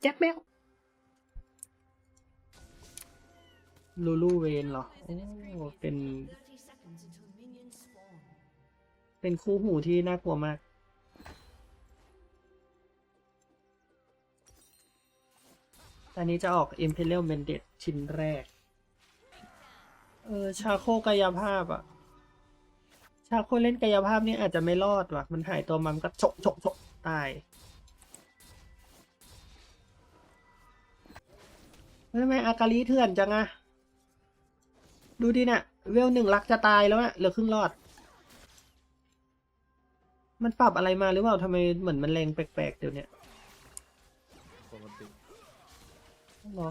แจ็คแมวลูลูเวนเหรอ โอ้ เป็น เป็นคู่หูที่น่ากลัวมากตอนนี้จะออก Imperial m a n d a t ชิ้นแรก เออ ชาโคกายภาพอะชาโคเล่นกายภาพนี่อาจจะไม่รอดว่ะ มันหายตัวมันก็ฉกฉกฉกตาย ทำไมอากาลีเถื่อนจังอะดูดิเนี่ยเวลหนึ่งรักจะตายแล้วอะเหลือครึ่งรอด มันปรับอะไรมาหรือเปล่าทำไมเหมือนมันแรงแปลกๆเดี๋ยวเนี้ยปกติหรอ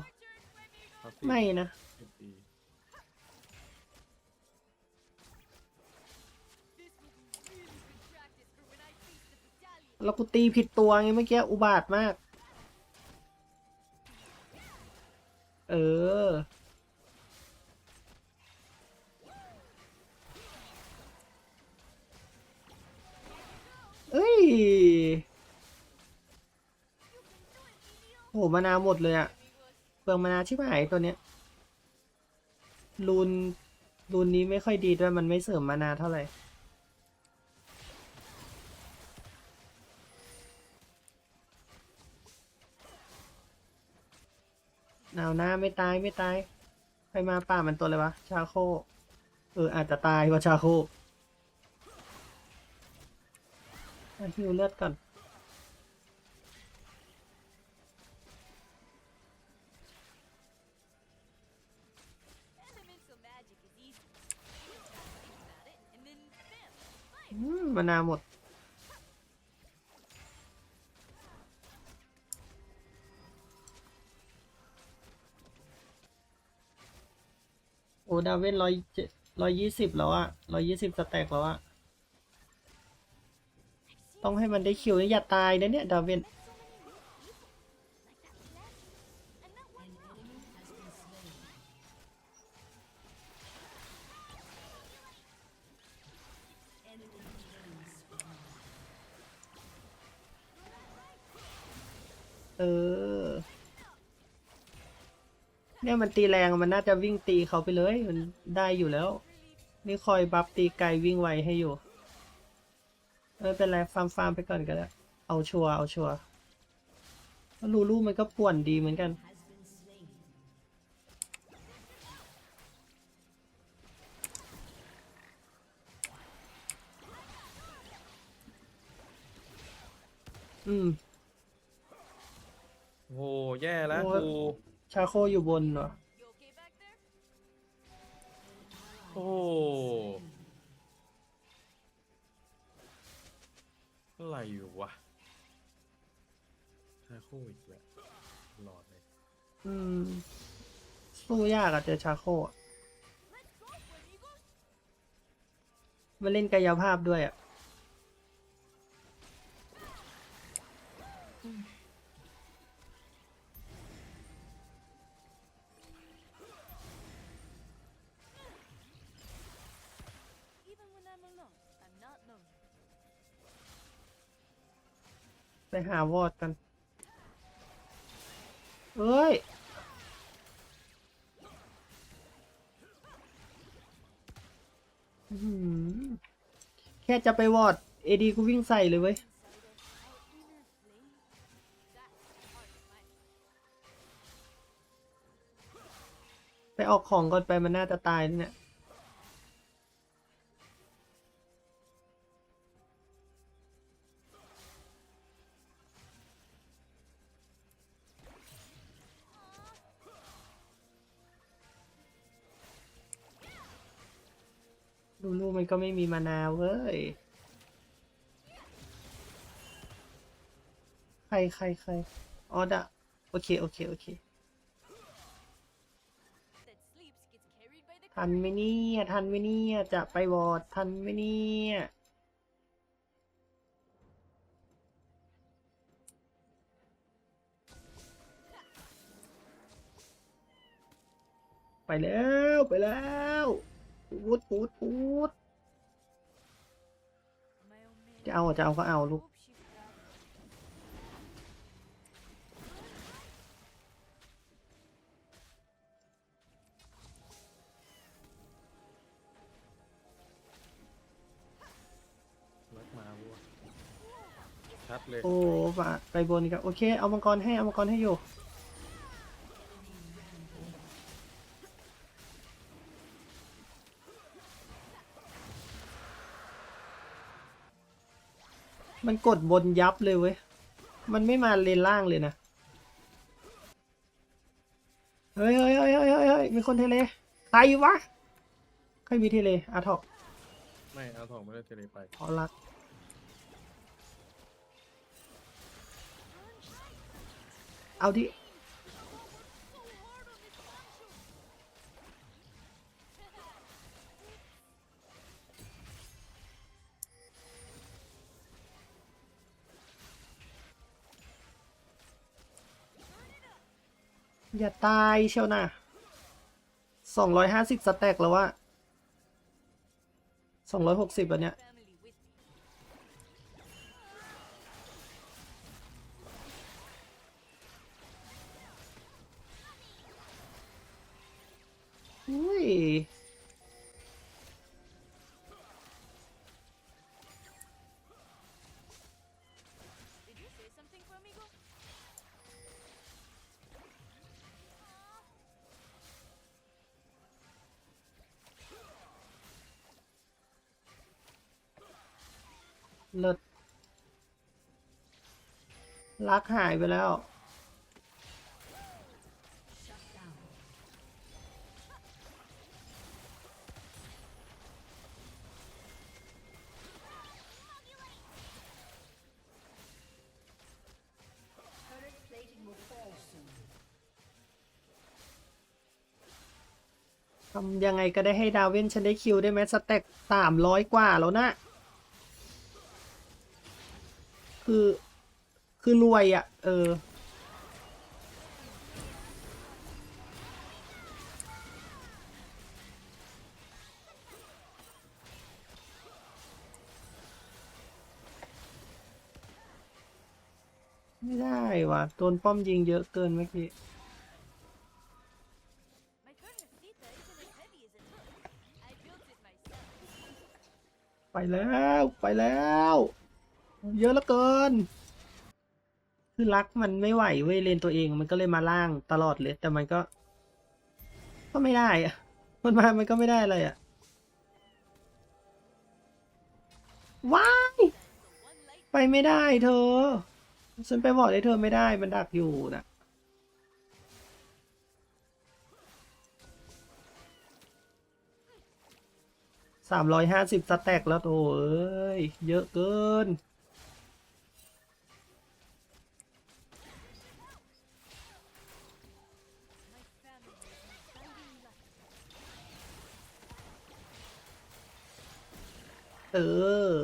ครับพี่ไม่นะดีแล้วกูตีผิดตัวไงเมื่อกี้อุบาทมาก เออ เอ้ยโหมานาหมดเลยอะเปลืองมานาชิบหายตัวเนี้ยรูนรูนนี้ไม่ค่อยดีด้วยมันไม่เสริมมานาเท่าไหร่ หนาหน้าไม่ตายไม่ตายใครมาป่ามันตัวอะไรวะ ชาโค เอออาจจะตายว่าชาโคเอาฮิวเลือดก่อนมมานาวหมด ดาเวนร้อยเจ็ดร้อยยี่สิบแล้วอะร้อยยี่สิบสแต็กแล้วอะต้องให้มันได้คิวนะอย่าตายนะเนี่ยดาเวนเออ เนี่ยมันตีแรงมันน่าจะวิ่งตีเขาไปเลย มันได้อยู่แล้ว นี่คอยบัฟตีไกลวิ่งไวให้อยู่ไม่เป็นไรฟาร์มฟาร์มไปก่อนก็ได้เอาชัวร์เอาชัวร์แล้วลูลูมันก็ป่วนดีเหมือนกัน อืมโอ้โหแย่แล้วโอ้กู ชาโคอยู่บนเหรอ you okay back there? โอ้โหอะไรอยู่วะชาโคอีกแล้วหลอดเลยอืม สู้ยากอะเจอชาโคอะ Let's go, amigos! มาเล่นกายภาพด้วยอะ หาวอดกัน เอ้ย แค่จะไปวอดเอดีกูวิ่งใส่เลยเว้ย ไปออกของก่อนไปมันน่าจะตายเนี่ย ลูลูมันก็ไม่มีมานาวเว้ย ใครใครใครอ๋อดะโอเค โอเค โอเค ทันไหมเนี่ย ทันไหมเนี่ย จะไปวอร์ดทันไหมเนี่ยไปแล้ว ไปแล้ว พูดพูดพูดจะเอาจะเอาก็เอาลูกโอ้ไปบนกันโอเค เอามังกรให้ เอามังกรให้อยู่ มันกดบนยับเลยเว้ย มันไม่มาเลนล่างเลยนะ เฮ้ยเฮ้ยเฮ้ยเฮ้ยเฮ้ยเฮ้ยมีคนเทเล ใครวะ ใครมีเทเลอาทอกไม่เอาทองไม่ได้เทเลไปพอรัก เอาดิ อย่าตายเชียวนะสองร้อยห้าสิบสแต็กแล้ววะสองร้อยหกสิบอันเนี้ย เลิศรักหายไปแล้ว ทำยังไงก็ได้ให้ดาวเวนฉันได้คิวได้ไหมสแต็กสามร้อยกว่าแล้วนะ คือ คือรวยอะ่ะ เออ ไม่ได้ว่ะโดนป้อมยิงเยอะเกินเมื่อกี้ไปแล้ว ไปแล้ว เยอะเหลือเกิน คือรักมันไม่ไหวเว้ยเลนตัวเองมันก็เลยมาล่างตลอดเลย แต่มันก็ ก็ไม่ได้อะมันมา มันก็ไม่ได้อะไรอะว้ายไปไม่ได้เธอ ฉันไปบอกให้เธอไม่ได้มันดักอยู่นะสามร้อยห้าสิบสแต็กแล้วโอ้ยเยอะเกิน เออ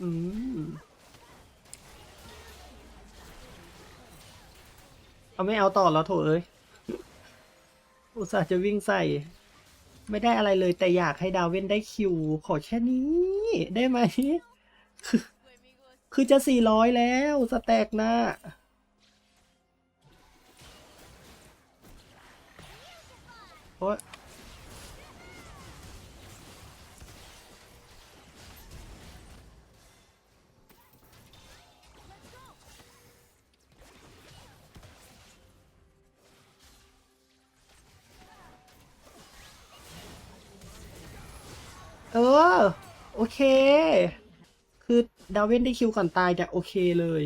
อืม เอาไม่เอาต่อแล้วโถเอ้ย อุตส่าห์จะวิ่งใส่ ไม่ได้อะไรเลยแต่อยากให้ดาวเว้นได้คิว ขอแค่นี้ ได้ไหม คือจะสี่ร้อยแล้ว สแต็กนะโอ้ย โอเค คือดาวเวนได้คิวก่อนตายแต่โอเคเลย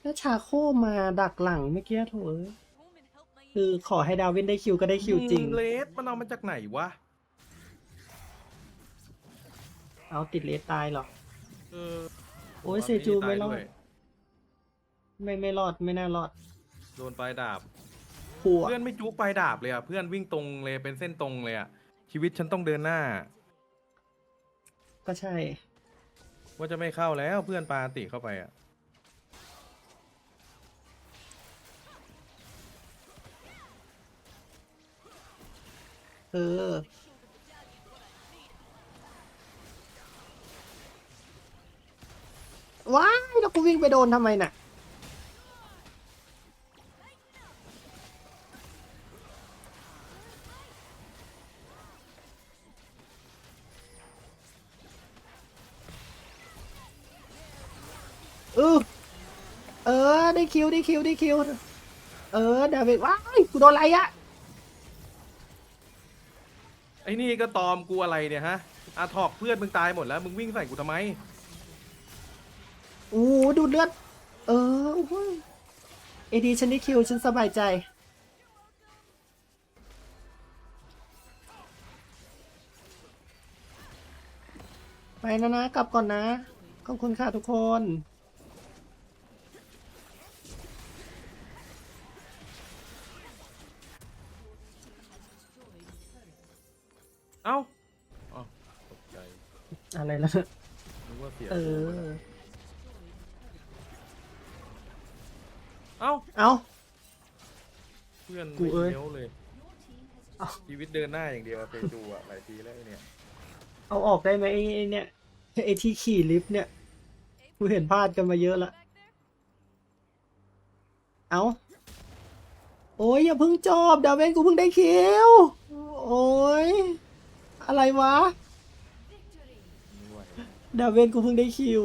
แล้วชาโคมาดักหลังเมื่อกี้โถเอ้ย Home and help my คือขอให้ดาวเวนได้คิวก็ได้คิวจริง เลสมันเอามาจากไหนวะ เอาติดเลสตายเหรอ เออโอ้ยเซจูไม่รอดตายด้วยไม่ไม่รอดไม่น่ารอด โดนปลายดาบผัวเพื่อนไม่จุกปลายดาบเลยอะ เพื่อนวิ่งตรงเลยเป็นเส้นตรงเลยอะ ชีวิตฉันต้องเดินหน้า ก็ใช่ ว่าจะไม่เข้าแล้วเพื่อนปาติเข้าไปอะ เออ ว้ายแล้วกูวิ่งไปโดนทำไมน่ะ ออเออ ได้คิว ได้คิว ได้คิว เออ ดาเมจว้ายกูโดนอะไรอะไอ้นี่ก็ตอมกูอะไรเนี่ยฮะอาถอกเพื่อนมึงตายหมดแล้ว มึงวิ่งใส่กูทำไม โอ้โหดูดเลือด เออโอ้โหเอดีฉันได้คิว ฉันสบายใจ ไปนะนะ กลับก่อนนะ ขอบคุณค่ะทุกคน เอ้าอ๋อตกใจอะไรล่ะนึกว่าเสียเอตัวไปอแล้วเอ้าเอาเพื่อนกูเอ้ยไม่เลี้ยวเลยเอ้าชีวิตเดินหน้าอย่างเดียวอะเปจูอะหลายทีแล้วไอ้เนี่ยเอาออกได้ไหมไอ้ไอ้เนี่ยไอ้ที่ขี่ลิฟต์เนี่ยกูเห็นพลาดกันมาเยอะละ Back there? เอาโอ้ยอย่าเพิ่งจบดาเวนกูเพิ่งได้คิวโอ้ย อะไรวะ Victory! ไม่ไหวดาเวนกูเพิ่งได้คิว